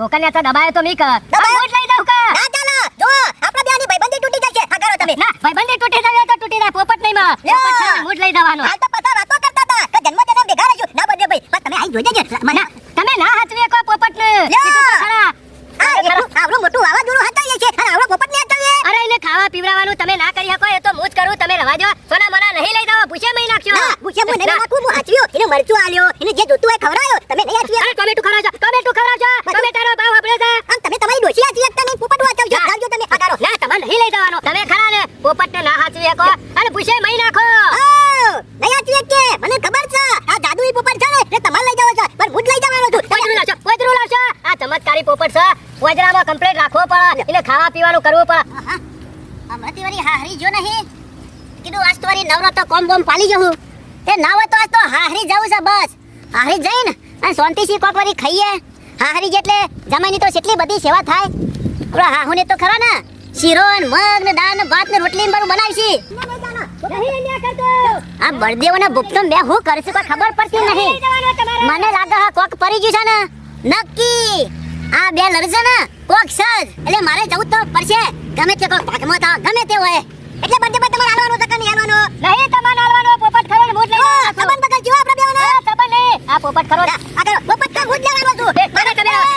Token ને દબાયો તો મી કર દબાયો? લઈ દઉં કા? ના ચાલો. જો આપણા બેની ભાઈબંધી તૂટી જશે. કરો તમે. ના ભાઈબંધી તૂટી જાય તો તૂટી જાય. પોપટ નહીં માં પોપટ છે, મૂઠ લઈ દેવાનો હાલ તો પતા વાતો કરતા હતા કે જન્મ જન્મ ભેગા રહીશું ના બને ભાઈ. પણ તમે આઈ જોઈ જજો. મને તમે ના હાચવી કો પોપટ ને લ્યો. તો ખરા. આ એટલું આવડું મોટું વાવાઝોડું હટાવીએ છે અને આવડો પોપટ ને હટાવીએ. અરે એને ખાવા પીવડાવવાનું તમે ના કરી શકો એ તો હું જ કરું. તમે રવા દો સોના મના નહીં લઈ દો પૂછે મહી નાખજો. મને ના. નાખું. હું હાચવ્યો એને મરચું આલ્યો. એને જે જોતું હોય ખવડાયો તમે નહીં હાચવ્યા અરે ટોમેટો ખવડાવજો ટોમેટો ખવડાવજો ટોમેટાનો ભાવ આપણે છે આમ તમે તમારી ડોશી હાચવી શકતા નહીં પોપટ હાચવજો ના. આવજો તમે આ કરો ના તમારે નહીં લઈ જવાનો તમે ખરા ને પોપટ ને ના હાચવી શકો અને પૂછે મહી નાખો આવ, નહીં હાચવી કે મને ખબર છે આ જાદુઈ પોપટ છે ને એટલે તમારે લઈ જવો છે પણ હું જ લઈ જવાનો છું પોજરું લાવશો પોજરું લાવશો આ ચમત્કારી પોપટ છે. પોજરામાં કમ્પ્લીટ રાખવો પડે. એટલે ખાવા પીવાનું કરવું પડે. હમણાંથી વળી હાહરી જો નહીં. કીધું આજ તો વળી નવરો તો કોમ બોમ પાલી જવું એ ના હોય તો આજ તો હાહરી જવું છે બસ. હારી જઈને અને શાંતિથી કોક વળી ખાઈએ. હારી જેટલે જમાઈની તો કેટલી બધી સેવા થાય. આપણા હાહુને તો ખરા ને. શીરો ને મગ ને દાળ ને ભાત ને રોટલી ને બધું બનાવીશી. આ બળદેવોના ભૂપતો મેં હું કરશું કોઈ ખબર પડતી નહીં. મને લાગે હા કોક પડી ગયું છે ને. નક્કી. આ બે લડશે ને કોક સજ એટલે મારે જવું તો પડશે. ગમે તે કોક ભાગમાં થા ગમે તે હોય. એટલે બધે બધે તમારે હાલવાનો નહીં હાલવાનો? નહીં તમારે હાલવાનો. પોપટ ખરો મૂડ લઈ દેવાનો સંબંધ બગડજો આપણે બેવનો. હા, નહીં. આ પોપટ ખરો ને. આ કરો, પોપટ તો હું જ લેવાનો છું. એ, તમે તમે આવો.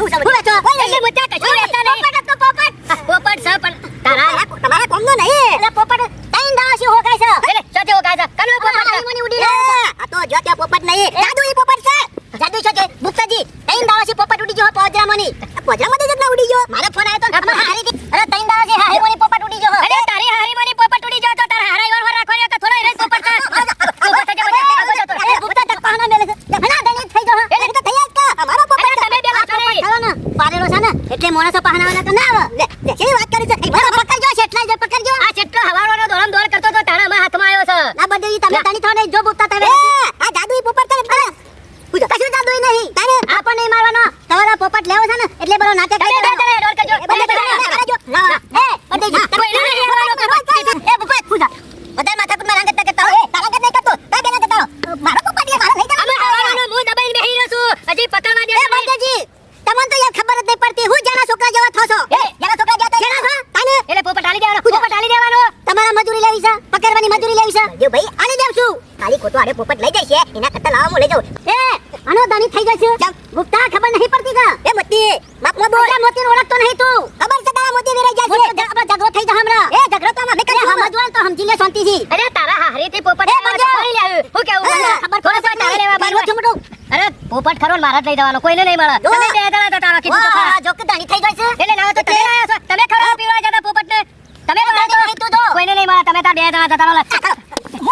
હું સમજુ. હું લેશો? કોઈ એટલે નહીં. મુદ્દા કશું રહેતા નહીં. પોપટ જ તો પોપટ. આ પોપટ છે પણ તારા તમારા- તમારા કોમનો નહીં. એટલે પોપટ ત્રણ દાડા શી હોકાય છે. એટલે ચોથે ઓગાય છે કનો પોપટ છે? હારીમોની ઉડી રહ્યો છે. આ તો જો ત્યાં પોપટ નહીં. જાદુઈ પોપટ છે. જાદુઈ છે કે? ગુપ્તાજી, ત્રણ દાડા શી પોપટ ઉડી ગયો પોજરામાંની. આ પોજરામાંથી જ એટલા ઉડી ગયો. મારો ફોન આવ્યો તો આમાં હારીથી- અરે ત્રણ દાડા હારી મોની પોપટ ઉડી ગયો. અરે તારી હારીમાંની પોપટ ઉડી જાય તો તાર હારા ઈવર રાખો રે કે થોડો જ પોપટ કા પોપટ છે, પોપટ છે, જતો તક પાના મેલે છે. હના દલિત થઈ જાઓ. એટલે તો જ કા. અમારો પોપટ તમે બે વાત કરી ચાલો પાડેલો છે ને, એટલે માણસો પહનાવાના તો ના આવે. લે, કેવી વાત કરી છે? મારો પકડજો, શેઠલાઈ જે પકડજો. આ જેટલો હવારવાનો દોડમ દોડ કરતો તો તારા માં હાથમાં આવ્યો છે ના બદલી તમે તાની થોને જો બોલતા તમે આ જાદુઈ પોપટ છે ને પૂજા કશું જાદુઈ નહીં તારે આપણને નહીં મારવાનો તમારા પોપટ લેવો છે ને એટલે બરો નાટક કરી દોડ કરજો. કરજો. ના, એ, જણા. કોઈ નહીં લેવાનો પોપટ. એ પોપટ, પૂજા. બધા માથાકૂટમાં રાંગત ના કરતા હો. તારા કે નહીં કરતો. તારા બેના કરતા હો. મારો પોપટ લે મારો નહીં અમે કરવાનો. હવારનો મું દબાઈને બેહી રહ્યો છું હજી પકડવા દે એ બંદેજી, તમને તો યાર ખબર જ નહીં પડતી હું જાના છોકરા જેવા થો છો એ, જાના છોકરા જેવા જાના છો તને એટલે પોપટ હાલી દેવાનો પોપટ હાલી દેવાનો તમારા મજૂરી લેવી છે પકડવાની મજૂરી લેવી છે જો ભાઈ આલી દેવ છું ખાલી ખોટો આડે પોપટ લઈ છે એના કરતા લાવો હું લઈ જાઉં એ આનો દાની થઈ જશે ગુપ્તા ખબર નહીં પડતી કા એ મોતી બાપ મો બોલ મોતી ઓળખતો નહીં તું ખબર છે તારા મોતી વેરાઈ જાય છે આપણે ઝઘડો થઈ જા હમણાં એ ઝઘડો તો અમે કરી સમજવાનું તો સમજી લે શાંતિથી અરે તારા હારીથી પોપટ એ, બંધો. તો હું કેવું બોલો? ખબર થોડો પડે તારે લેવા બાર બારવો. ચમડો અરે પોપટ ખરો મારા જ લઈ જવાનો કોઈને નહીં મળે. તમે બે જણા તો તારો કીધું તો ખરા. વાહ જો કે દાની થઈ ગઈ છે. એટલે ના તો તમે આયા છો. તમે ખરો પીવા જતા પોપટને? તમે એ, તો તો. કોઈને નહીં મળે. તમે તાર બે જણા રહો.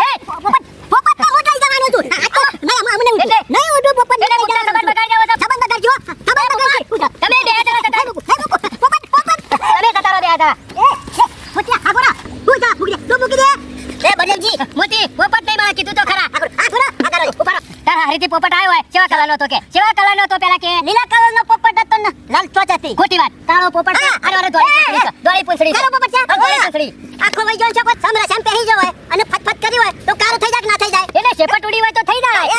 એ, પોપટ પોપટ તો હું લઈ જવાનો છું. આ તો નહીં અમને નહીં ઉઠું પોપટ ને સંબંધ બગાડી દેવો છો. સંબંધ બગાડજો. સંબંધ બગાડજો. તમે બે જણા જતા રહો. પોપટ પોપટ તમે જતા રહો બે જણા. એ એ ફૂટ્યા આગોરા ફૂટા ફૂટી દે તું મૂકી દે મોતી પોપટ નહીં મળે કીધું તો ખરા. આગળ આગળ ઉપર. તારા હારીથી પોપટ આવ્યો હોય. કેવા કલરનો હતો કે? કેવા કલરનો હતો પેલા કે? લીલા કલરનો પોપટ હતો ને. લાલ ચોચ હતી ખોટી વાત. કાળો પોપટ અરે અરે દોરી દોરી પૂંછડી. કાળો પોપટ છે. દોરી પૂંછડી. આખો વઈ ગયો છે કોઈ સમરા શામ પહેરી જવાય અને ફટફટ કરી હોય તો કાળો થઈ જાય કે ના થઈ જાય એટલે શેપટ ઉડી હોય તો થઈ જાય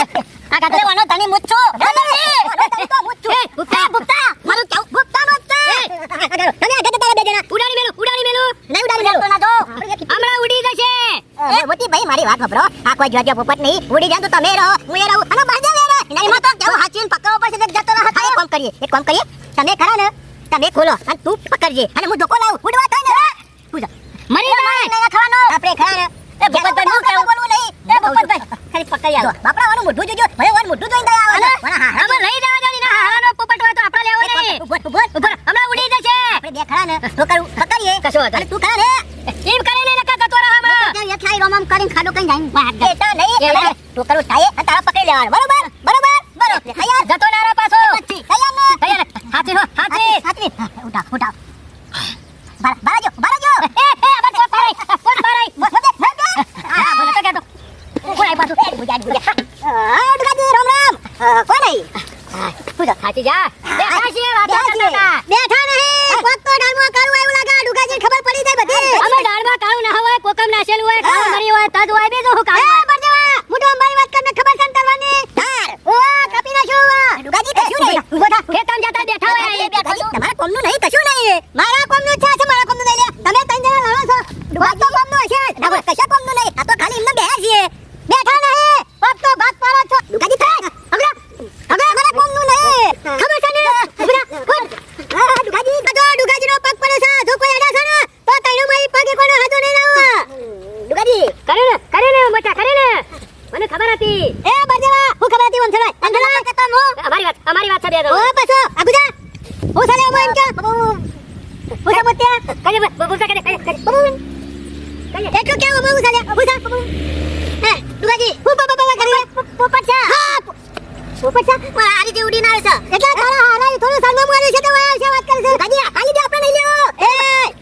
આ કાકા અરે વાનો ધણી મુચ્છ છો વાનો ધણી તો મુચ્છ છું. એ, ગુપ્તા. એ, ગુપ્તા મારું કેવું ગુપ્તા નો જ છે એ. આગળ તમે આગળ તારા બે જણા ઉડાડી મેલું ઉડાડી મેલું નહીં ઉડાડી મેલો ના જો હમણાં ઉડી જશે એ વાત સાંભળો. આ કોઈ જોજો પોપટ નહીં. ઉડી જાય તો તમે રહો. હું એ રહું. અને બાજુ એ રહે. એના એમાં તો કેવું હાચવીને પકડવો પડશે જતો રહે. એક કામ કરીએ એક કામ કરીએ. તમે ખરા ને? તમે ખોલો. અને તું પકડજે. અને હું ધોકો લાવું. ઉડવા થાય ને પૂજા મરી નહીં ખાવાનો. આપણે ખરા ને? એ ભૂપતભાઈ, હું કેવું બોલવું નહીં. એ ભૂપતભાઈ ખાલી પકડી આવો. બાપડા વાનું મોઢું જોજો. ભલે વાનું મોઢું જોઈને દયા આવે. પણ હા હા. લઈ જવા દો ને, ના હારાનો પોપટ હોય તો આપણે લેવો નહીં. ઊભો ઊભો. ઊભો. હમણાં ઉડી જશે. આપણે બે ખરા ને. તો કરું. પકડીએ. કશો અને તું ખરા ને? એમ રહો ત્યાં યથાઈ રોમમ કરીને ખાડો કઈ જાય. વાત એ તો નહીં. એટલે તું કરું થાય અને તારા પકડી લેવાનું. બરોબર? બરોબર? બરોબર. તૈયાર? જતો ના રહો પાછો. તૈયાર ને? તૈયાર. હાથી હો, હાથી. હાથવી ઉઠાવ ઉઠાવ. બાર બારજો બારજો. એ, એ, આમાં કોણ મારાય? કોણ દે આ બોલો તો કેતો કોણ આઈ પાછો? બુજા બુજા. આ ઉડગાજી રામ રામ. કોણ આઈ પૂજા, હાથી જા. બેઠા છે બેઠા નહીં. કોક તો ડાળમાં કરું એવું લાગે. બધી અમે દાળમાં કાળું ના હોય કોકમ નાશેલું હોય કાળું મરી હોય તદ હોય બીજું શું એ કાળું હોય? બરદેવા મુઢો અંબાની વાત કરીને ખબર છે ને કરવાની ધાર ઓ કાપી નાખ્યો ડુગાજી કશું નહીં ઊભો થા. ખેતરમાં જતા બેઠા હોય અમારી વાત છે બે ઓ પાછો આગુજા હું સાલે ઓ એમ કે. હું સા મોત્યા કઈ બોલતા કરે કઈ એટલું કેવું બહુ સાલે? હું હે દુગાજી. હું બાબા બાબા કરી પોપટ છે. હા પોપટ છે? મારા હારી જે ઉડીને આવે છે. એટલે તારા હારા થોડું સરનામું આવ્યું છે તો વાય છે વાત કરે છે ગાજી આલી દે આપણે લઈ લેવો. એ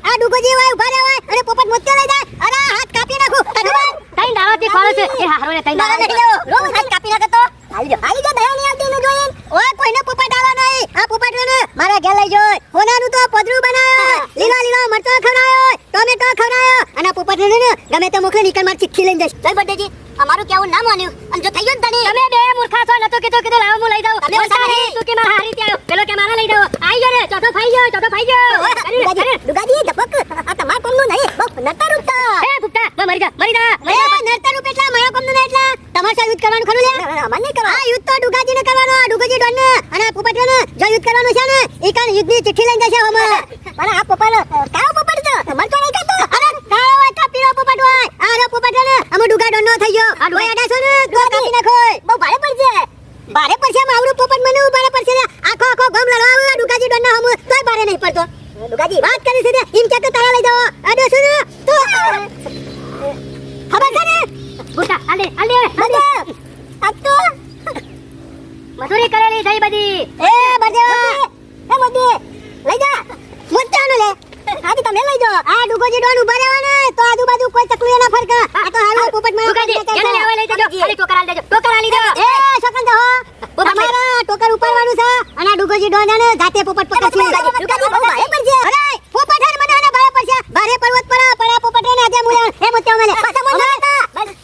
આ ડુગોજી વાય ઊભા રહેવાય. અને પોપટ મોત્યા લઈ જાય. અરે હાથ કાપી નાખું. કઈ દાડો થી ખોલો છે? એ હારો ને કઈ ના દાડો નહીં લેવો રોજ હાથ કાપી નાખે તો હાલી દે હાલી દે દયા નહીં આવતી ને જોઈને ઓય કોઈને પોપટ આવા નહીં આ પોપટ ને મારા ઘેર લઈ જોય હોનાનું તો પદરું બનાયો લીલો લીલો મરચો ખવડાયો ટોમેટો ખવડાયો અને આ પોપટ ને ગમે તે મોકલે નીકળ માર ચલ બર્થડેજી અમારું કેવું ના માન્યું? અને જો થઈ ગયું તને? તમે બે મૂર્ખા છો નતો કીધું કીધું લાવો હું લઈ જાઉં. તમે ઓછા નહીં તું કે મારા હારી ત્યાં પેલો કે મારા લઈ જાઉં. આઈ ગયો રે ચોથો ફાઈ ગયો ચોથો ફાઈ ગયો. દુગાજી ધપક આ તમાર કોમનું નહીં. બહુ નતા રૂપતા એ ભૂખતા લો મરી જા મરી જા. એ નરતા રૂપ એટલા મારા કોમનું નહીં એટલા? તમારે સા યુદ્ધ કરવાનું ખરું લે અમાર નહીં કરવા આ યુદ્ધ તો ડુગાજી ને કરવાનો આ ડુગાજી ડોન ને અને પોપટ ને જો યુદ્ધ કરવાનું છે ને એકાન કાન યુદ્ધની ચિઠ્ઠી લઈને જશે હમ પણ આ પોપટ કાળો પોપટ છે મર તો નહીં કાતો અરે કાળો હોય તો પીળો પોપટ હોય આ રો પોપટ ને અમે ડુગા ડોન નો થઈ ગયો આ ડુગા- ઓય અડાસો ને તો કાપી નાખો બહુ ભારે પડશે ભારે પડશે માવડું પોપટ મને ભારે પડશે રે. આખો આખો ગમ લડવા આવે ડુગાજી ડોન ના હમ તોય ભારે નહીં પડતો ડુગાજી વાત કરી છે ને એમ કે તારા લઈ જાઓ અડાસો ને તો ખબર છે ને આલે આલે બધે તો મજૂરી કરેલી થઈ બધી. એ બધે. એ બધે. લઈ જા. મોટાનો લે. આજે તમે લઈ જો આ ડુગોજી ડોન ઊભા રહેવાના. તો આજુબાજુ કોઈ ચકલી ના ફરકા. આ તો હાલો પોપટમાં ભૂખાજી એને લેવા લઈ જજો. ખાલી ટોકર આલી દેજો ટોકર આલી દેજો એ શકન દો તમારા ટોકર ઉપાડવાનું છે. અને આ ડુગોજી ડોન ને જાતે પોપટ પકડશે ડુગોજી બહુ ભારે પડશે અરે પોપટ હે મને આને ભારે પડશે ભારે પર્વત પર પડા પોપટ ને આજે મુયા એ મુત્તે મને પાછા મને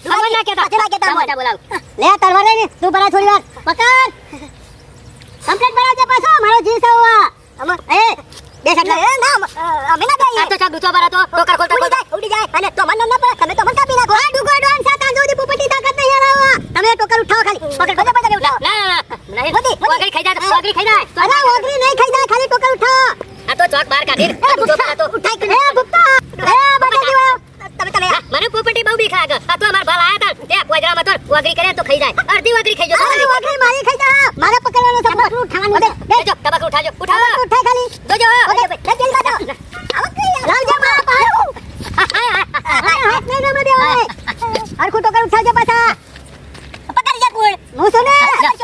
ભગવાન ના કહેતા પાછા કહેતા મોટા બોલાવ. લે તરવાર ને તું પરા થોડી વાર. પકડ કમ્પ્લેટ ભરાવજે પાછો મારો જીવ છે હોવા અમ એ બે સાઈડ એ ના અમે ના આ તો ચા દૂચો ભરાતો ટોકર ખોલતા ઉડી ખોલતા જાય ઉડી જાય અને તો મન ના પડે તમે તો મન કાપી નાખો આ ડુગો ડોન સા તાંજો દી પોપટી તાકાત નહીં હરાવા તમે ટોકર ઉઠાવો ખાલી પકડ પકડ પકડ ઉઠાવો ના ના ના નહીં મોટી, મોટી. ઓગળી ખાઈ જાય તો ઓગળી ખાઈ જાય અરે ઓગરી નહીં ખાઈ જાય ખાલી ટોકર ઉઠાવો આ તો ચોક બહાર કાઢી એ દૂચો ભૂખતા ભરાતો ઉઠાઈ કે એ ભૂખતા એ બટા જીવો તમે તમે હા, મને પોપટી બહુ બીક લાગે આ તો અમાર ભાલ આયા તા ત્યાં કોજરામાં તો ઓગળી કરે તો ખાઈ જાય અડધી ઓગળી ખાઈ જતો અરે ઓગરી મારી ખાઈ જા મારે પકડવાનો છે પકડું ઉઠાવવાનું છે લેજો ટબક ઉઠાજો ઉઠાવો ટબક ખાલી જોજો ઓકે લે જલ્દી કાઢો આવો કઈ લાવજો બા પાડો હાથ નહીં રમે દેવાય હરખું ટોકર ઉઠાવજો પાછા પકડી જા કુળ હું સુને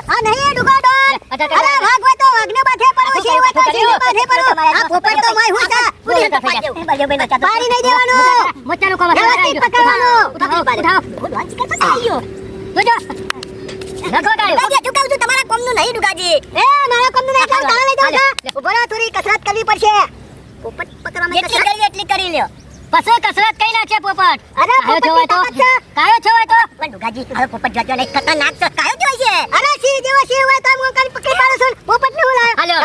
આ નહીં ડુગો ડોન અરે વાઘ તો વાઘને માથે પડો શિવ હોય તો શિવને માથે પડો આ પોપટ તો માય હું છે પાડી નહીં દેવાનું મોચાનો વ્યવસ્થિત પકડવાનું. ઉઠાવો ઉઠાવો જોજો નખો કાઢ્યો ગાજી ચૂકાવ છું તમારા કોમનું નહીં ડુગાજી એ મારા કોમનું નહીં ચાલ તારા લઈ જાઉં છું ઊભો રહો થોડી કસરત કરવી પડશે. પોપટ પકડવામાં જેટલી કરવી એટલી કરી લ્યો. પછી કસરત કઈ નાખશે પોપટ. અરે કાયો છો તો. પોપટની તાકાત છે. કાયો છો તો. પણ ડુગાજી હવે પોપટ જોજો નહીં ખતરનાક છે કાયો જોઈ છે. અરે સિંહ જેવો સિંહ હોય તો હું કરી પકડી પાડું છું. પોપટ ને હું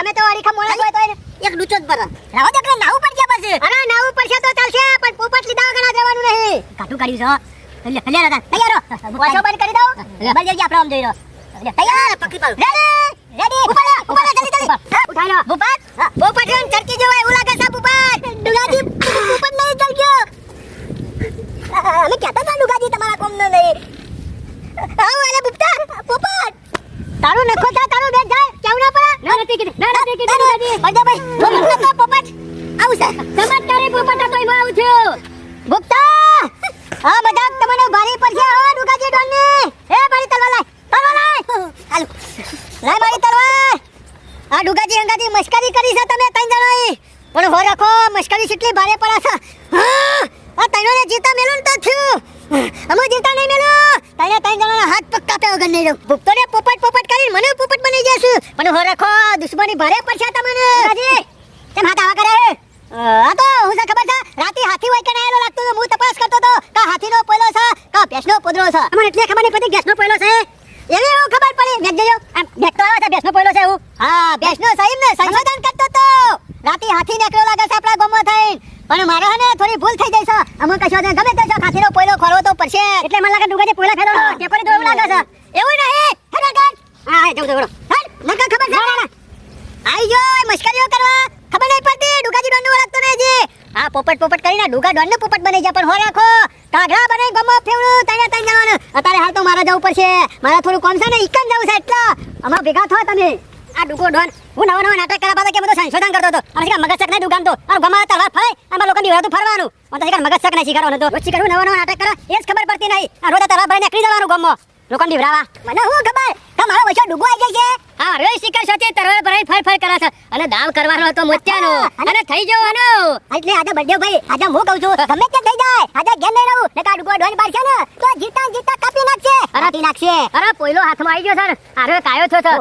તમે તો વારીખા મોણા હોય તો એક ડૂચો જ નાવું પડશે પછી. અરે નાવું પડશે તો ચાલશે પણ પોપટ લીધા વગર જવાનું નહીં. કાઠું કાઢ્યું છે હલ્લે રાધા તૈયાર બંધ કરી દઉં? બસ જલ્દી આપણે આમ જોઈ રહ્યો તૈયાર. પકડી પાડું. રેડી રેડી ઉપર ઉપર જલ્દી જલ્દી. હા, ભૂપત ભૂપત એમ ચરકી જેવો એવું લાગે છે ભૂપત ડુગાજી ભૂપત નહીં ચરક્યો અમે કહેતા હતા ડુગાજી તમારા કોમ ન નહીં આવો અરે ભૂપતા પોપટ તારું નખો થા તારું બેટ જાય કેવું ના પડે ના નથી કીધી ના નથી કીધી દાદી અજય ભાઈ ભૂપત નખો પોપટ આવું છે ચમત્કારી પોપટ હતો એમાં આવું છું ભૂપતા હા મજાક તમને ભારી પડશે હો ડુગાજી ડોન ને એ મારી તલવાર લાય તલવાર લાય હાલ લાય મારી તલવાર આ ડુગાજી અંગાજી મસ્કરી કરી છે તમે ત્રણ જણાએ. પણ હો રાખો મસ્કરી કેટલી ભારે પડે છે. હા આ ને જીતા મેલું ને તો થયું. અમે જીતા નહીં મેલું. તને ત્રણ જણાના હાથ પગ કાપે વગર નહીં રહું ભૂપતો ને પોપટ પોપટ કરીને મને પોપટ બની જશે પણ હો રાખો દુશ્મની ભારે પડશે તમને. રાજી કેમ હાથ આવા કરે? આ તો હું છે ખબર છે? રાતે હાથી હોય કે ના આયેલો લાગતો તો હું તપાસ કરતો તો કા હાથીનો પોયલો છે કા ભેંસનો પોદરો છે. અમને એટલે ખબર નહીં પડી ભેંસનો પોયલો છે. એવી એવું ખબર પડી. મેં જોયો આમ દેખતો આવે છે ભેંસનો પોયલો છે એવું હા ભેંસનો સાહેબ ને સંશોધન કરતો તો. રાતે હાથી નીકળ્યો લાગે છે આપણા ગામમાં થઈ પણ મારે હે ને થોડી ભૂલ થઈ જઈ છે. અમુક કશો ને ગમે તે છે હાથીનો પોયલો ખોરવો તો પડશે. એટલે મને લાગે ડુગાજી પોયલા ખેલો ટેપરી દો એવું લાગે છે. એવું નહીં હેડો ગાડ હા હા. જવું જવું હેડ નકા ખબર છે આઈ જો મસ્કરીઓ કરવા. ખબર નહીં પડતી ડુગાજી ડોંડો ઓળખતો નહીં જી આ પોપટ પોપટ કરીને ડુગા ડોન ને પોપટ બની જા પણ હો રાખો. કાગડા બને ગમો ફેવડું તને તને જવાનું. અત્યારે હાલ તો મારા જવું પડશે. મારા થોડું કોમ છે ને ઈકન જવું છે એટલે. અમાર ભેગા થો તમે. આ ડુગો ડોન હું નવા નવા નાટક કરવા બાદ કે બધું સંશોધન કરતો હતો? અને મગજ શક નહીં તો અને ગમા તલવાર ફરાય આમાં લોકો ની ફરવાનું. અને તો મગજ શક નહીં શીખરવાનું તો હું નવા નવા નાટક કરે, એ જ ખબર પડતી નહીં. આ રોજ તલવાર ભરીને નીકળી જવાનું ગમો. લોકો નીવરાવા મને હું ખબર? કે મારો વચ્ચે ડુગો આવી જાય છે? હા રે શિકાર સાથે તરવાર ભરાઈ ફર ફર કરે છે. અને દાવ કરવાનો હતો મોત્યાનો. અને થઈ જવાનો. એટલે આજે બર્થડે ભાઈ. આજે હું કહું છું ગમે તે થઈ જાય. આજે ઘેર નહીં રહું. ને કા ડુગો ડોન બાર છે ને તો જીતા જીતા કાપી નાખશે. અરે કાપી નાખશે. અરે પોઈલો હાથમાં આવી ગયો છે ને. અરે કાયો છો. તો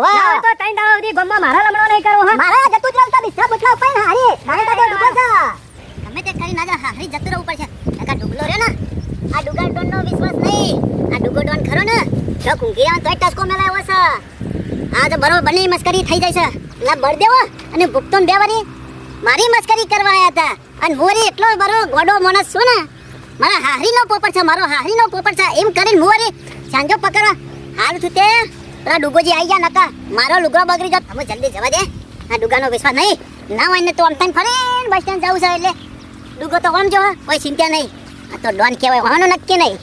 તો તઈ દાવ સુધી ગમમાં મારા લમણો નહીં કરો હા. મારા જતું જ રહું તો બિસ્સા બુટલા ઉપર ને હારી. મારે તો ડૂબો છે. ગમે તે કરી નાજો હારી જતું રહું પડશે. નકા ડૂબલો રે ને આ ડુગા ડોન નો વિશ્વાસ નહીં. આ ડુગો ડોન ખરો ને જો કુંગીરા તોય ટસકો મેલાયો છે આ તો બરોબર બંને મસ્કરી થઈ જાય છે. બળ દેવો. અને ભૂપતો બે વારી મારી મસ્કરી કરવા આયા હતા. અને મોરી એટલો બરો ગોડો માણસ છું ને, મારા હાહરીનો પોપર છે, મારો હાહરીનો પોપર છે. એમ કરીને મોરી સાંજો પકડવા હાલ છું તે. પેલા ડુગોજી આવી ગયા નકા. મારો લુગડો બગડી ગયો. અમે જલ્દી જવા દે. આ ડુગાનો વિશ્વાસ નહીં. ના હોય ને તો આમ થઈને ફરીને બસ સ્ટેન્ડ જવું છે એટલે ડુગો તો આમ જો, કોઈ ચિંતા નહીં. આ તો ડોન કહેવાય વાનો નક્કી નહીં.